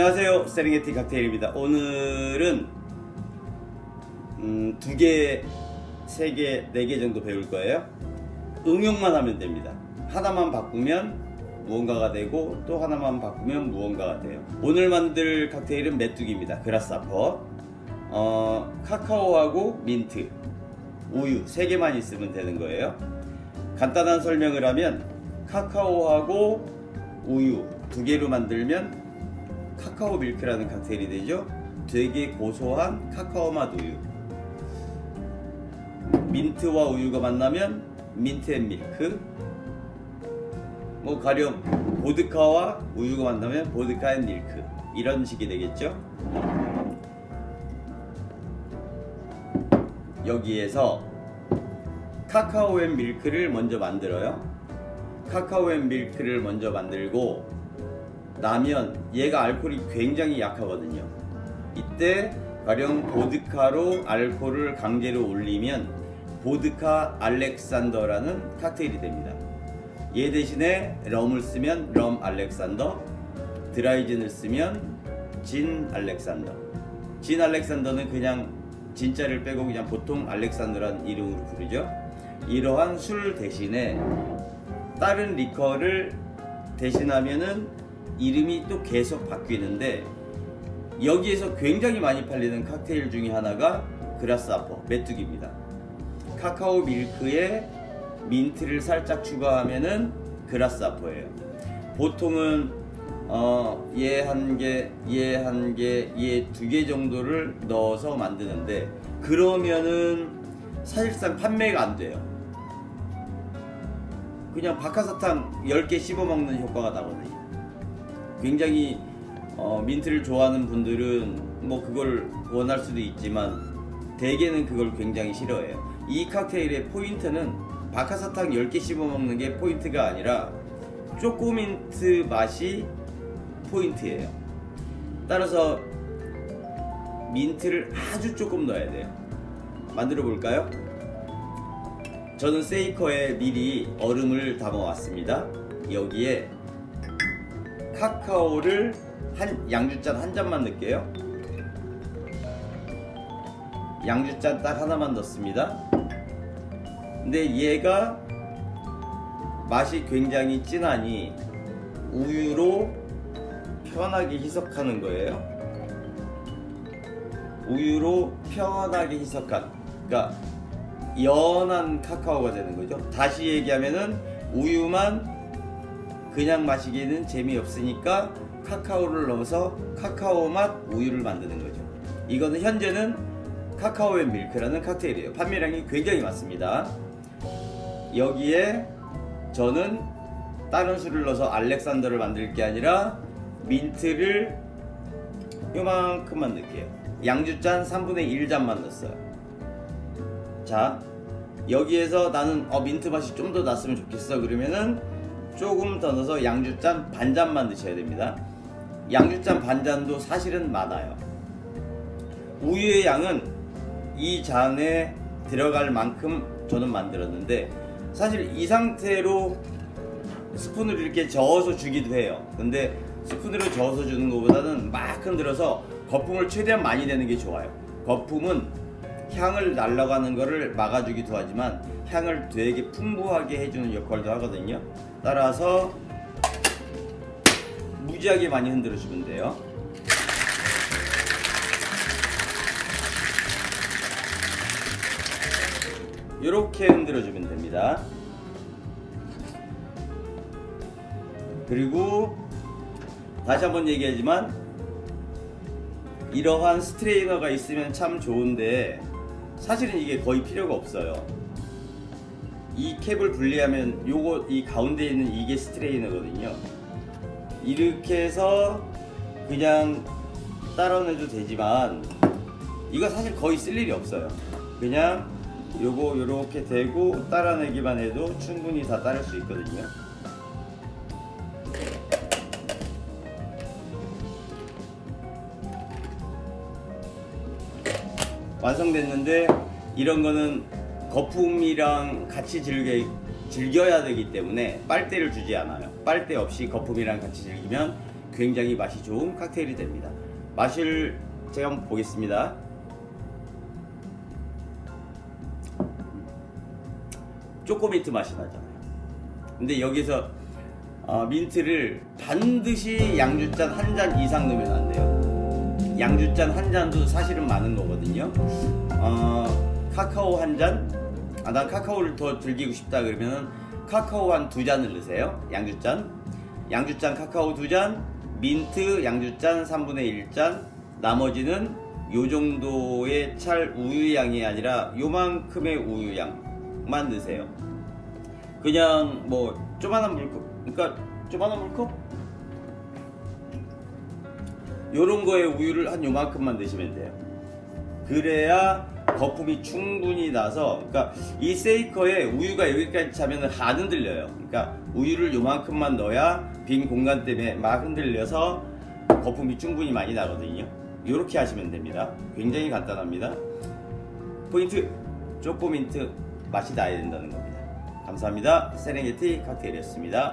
안녕하세요. 세렝게티 칵테일입니다. 오늘은 음, 두 개, 세 개, 네 개 정도 배울 거예요. 응용만 하면 됩니다. 하나만 바꾸면 무언가가 되고 또 하나만 바꾸면 무언가가 돼요. 오늘 만들 칵테일은 메뚜기입니다. 그라스아퍼. 어, 카카오하고 민트. 우유 세 개만 있으면 되는 거예요. 간단한 설명을 하면 카카오하고 우유 두 개로 만들면 카카오 밀크라는 칵테일이 되죠. 되게 고소한 카카오 맛 우유. 민트와 우유가 만나면 민트 앤 밀크. 뭐 가령 보드카와 우유가 만나면 보드카 앤 밀크. 이런 식이 되겠죠. 여기에서 카카오 앤 밀크를 먼저 만들어요. 카카오 앤 밀크를 먼저 만들고 나면 얘가 알코올이 굉장히 약하거든요. 이때 가령 보드카로 알코올을 강제로 올리면 보드카 알렉산더라는 칵테일이 됩니다. 얘 대신에 럼을 쓰면 럼 알렉산더, 드라이진을 쓰면 진 알렉산더. 진 알렉산더는 그냥 진짜를 빼고 그냥 보통 알렉산더라는 이름으로 부르죠. 이러한 술 대신에 다른 리커를 대신하면은 이름이 또 계속 바뀌는데 여기에서 굉장히 많이 팔리는 칵테일 중에 하나가 그라스아퍼 메뚜기입니다. 카카오 밀크에 민트를 살짝 추가하면은 그라스아퍼예요. 보통은 어, 얘 한 개, 얘 한 개, 얘 두 개 정도를 넣어서 만드는데 그러면은 사실상 판매가 안 돼요. 그냥 박하사탕 10개 씹어 먹는 효과가 나거든요. 굉장히 어, 민트를 좋아하는 분들은 뭐 그걸 원할 수도 있지만 대개는 그걸 굉장히 싫어해요. 이 칵테일의 포인트는 박하사탕 10개 씹어 먹는 게 포인트가 아니라 초코민트 맛이 포인트예요. 따라서 민트를 아주 조금 넣어야 돼요. 만들어 볼까요? 저는 세이커에 미리 얼음을 담아 왔습니다. 여기에 카카오를 한 양주잔 한 잔만 넣을게요. 양주잔 딱 하나만 넣습니다. 근데 얘가 맛이 굉장히 진하니 우유로 편하게 희석하는 거예요. 우유로 편하게 희석한, 그러니까 연한 카카오가 되는 거죠. 다시 얘기하면은 우유만 그냥 마시기에는 재미없으니까 카카오를 넣어서 카카오 맛 우유를 만드는 거죠. 이거는 현재는 카카오 앤 밀크라는 칵테일이에요. 판매량이 굉장히 많습니다. 여기에 저는 다른 술을 넣어서 알렉산더를 만들 게 아니라 민트를 요만큼만 넣을게요. 양주잔 3분의 1잔만 넣었어요. 자, 여기에서 나는 어, 민트 맛이 좀 더 났으면 좋겠어. 그러면은 조금 더 넣어서 양주잔 반잔만 넣으셔야 됩니다. 양주잔 반잔도 사실은 많아요. 우유의 양은 이 잔에 들어갈 만큼 저는 만들었는데 사실 이 상태로 스푼으로 이렇게 저어서 주기도 해요. 근데 스푼으로 저어서 주는 것보다는 막 흔들어서 거품을 최대한 많이 내는 게 좋아요. 거품은 향을 날아가는 거를 막아주기도 하지만 향을 되게 풍부하게 해주는 역할도 하거든요. 따라서 무지하게 많이 흔들어 주면 돼요. 이렇게 흔들어 주면 됩니다. 그리고 다시 한번 얘기하지만 이러한 스트레이너가 있으면 참 좋은데 사실은 이게 거의 필요가 없어요. 이 캡을 분리하면 요거 이 가운데 있는 이게 스트레이너거든요. 이렇게 해서 그냥 따라내도 되지만 이거 사실 거의 쓸 일이 없어요. 그냥 요거 요렇게 대고 따라내기만 해도 충분히 다 따를 수 있거든요. 완성됐는데 이런 거는 거품이랑 같이 즐겨, 즐겨야 되기 때문에 빨대를 주지 않아요. 빨대 없이 거품이랑 같이 즐기면 굉장히 맛이 좋은 칵테일이 됩니다. 맛을 제가 한번 보겠습니다. 초코민트 맛이 나잖아요. 근데 여기서 어, 민트를 반드시 양주잔 한 잔 이상 넣으면 안 돼요. 양주잔 한 잔도 사실은 많은 거거든요. 어, 카카오 한 잔, 아, 난 카카오를 더 즐기고 싶다 그러면은 카카오 한 두 잔을 넣으세요. 양주잔. 양주잔 카카오 두 잔, 민트 양주잔 3분의 1잔, 나머지는 요 정도의 찰 우유 양이 아니라 요만큼의 우유 양만 넣으세요. 그냥 뭐 조만한 물컵, 그러니까 조만한 물컵? 요런 거에 우유를 한 요만큼만 넣으시면 돼요. 그래야 거품이 충분히 나서, 그러니까 이 세이커에 우유가 여기까지 차면 안 흔들려요. 그러니까 우유를 요만큼만 넣어야 빈 공간 때문에 막 흔들려서 거품이 충분히 많이 나거든요. 이렇게 하시면 됩니다. 굉장히 간단합니다. 포인트 초코민트 맛이 나야 된다는 겁니다. 감사합니다. 세렝게티 칵테일이었습니다.